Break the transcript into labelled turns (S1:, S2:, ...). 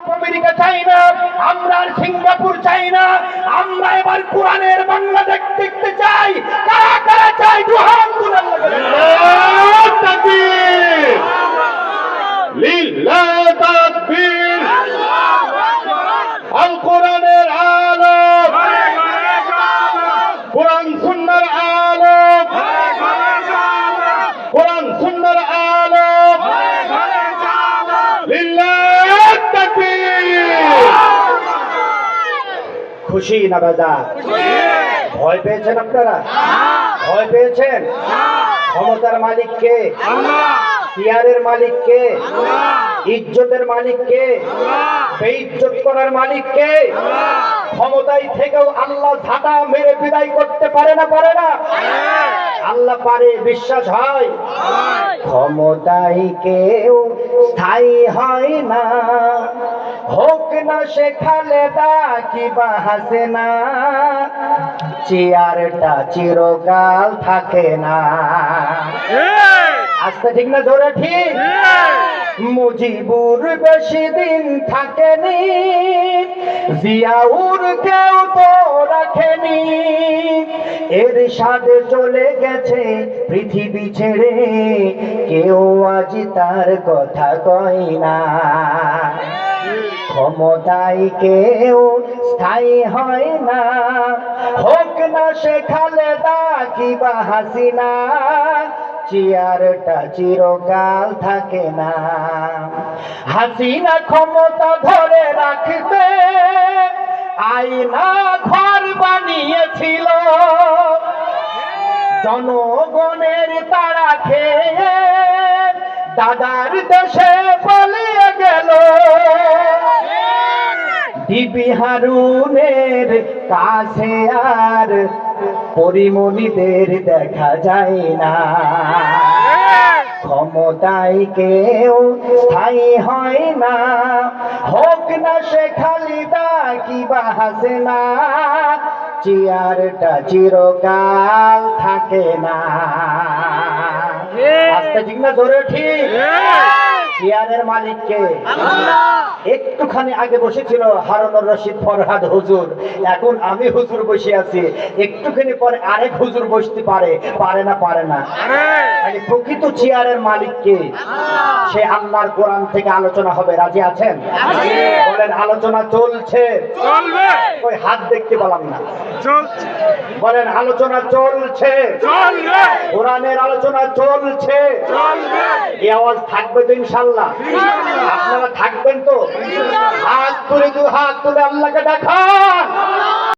S1: America চাই না আমরা সিঙ্গাপুর চাই না আমরা এবার কোরআনের বাংলাদেশ দেখতে খুশি না বাজা ভয় পেয়েছেন আপনারা? ভয় পেয়েছেন? ক্ষমতার মালিক কে? চেয়ারের মালিক কে? ইজ্জতের মালিক কে? বেইজ্জত করার মালিক কে? ক্ষমতায় থেকেও আল্লাহ ঝাঁটা মেরে বিদায় করতে পারে না পারে না? আল্লাহ পারে, বিশ্বাস হয়? ক্ষমতায় কেউ স্থায়ী হয় না। হোক না সে খালেদা কিবা হাসে না চেয়ারটা চিরকাল থাকে না। আস্তে ঠিক না জোরে ঠিক? মুজিবুর বেশি দিন থাকেনি। জিয়াউর কেউ তো রাখেনি। এর সাথে চলে গেছে পৃথিবী ছেড়ে। কেউ আজ তার কথা কয় না। ক্ষমতায় কেউ স্থায়ী হয় না। হোক না সে খালেদা কিবা হাসিনা, চেয়ারটা চিরকাল থাকে না। হাসিনা ক্ষমতা ধরে রাখতে আইনা ঘর বানিয়েছিল। জনগণের তারা খেয়ে দাদার দেশে পালিয়ে গেল। হারুনের কাছে আর পরিমণিদের দেখা যায় না। ক্ষমতায় কেউ স্থায়ী হয় না। হোক না সে খালিদা কিবা হাসে না। চেয়ারটা চিরকাল থাকে না। আস্তে ঠিক না ধরে ঠিক? চেয়ারের মালিককে একটুখানি আগে বসেছিল হারুনুর রশিদ ফরহাদ হুজুর। এখন আমি হুজুর বসে আছি। একটুখানি পরে আরেক হুজুর বসতে পারে। পারে না পারে না। মানে প্রকৃত চেয়ারের মালিককে সে আল্লাহর কোরআন থেকে আলোচনা হবে। রাজি আছেন? বলেন আলোচনা চলছে।
S2: চলবে।
S1: ওই হাত দেখতে পেলাম না।
S2: চলছে।
S1: বলেন আলোচনা চলছে।
S2: চলবে।
S1: কোরআনের আলোচনা চলছে।
S2: চলবে।
S1: এই আওয়াজ থাকবে তো ইনশাল্লাহ। আপনারা করে দু হাত তুলে আল্লাহকে দেখা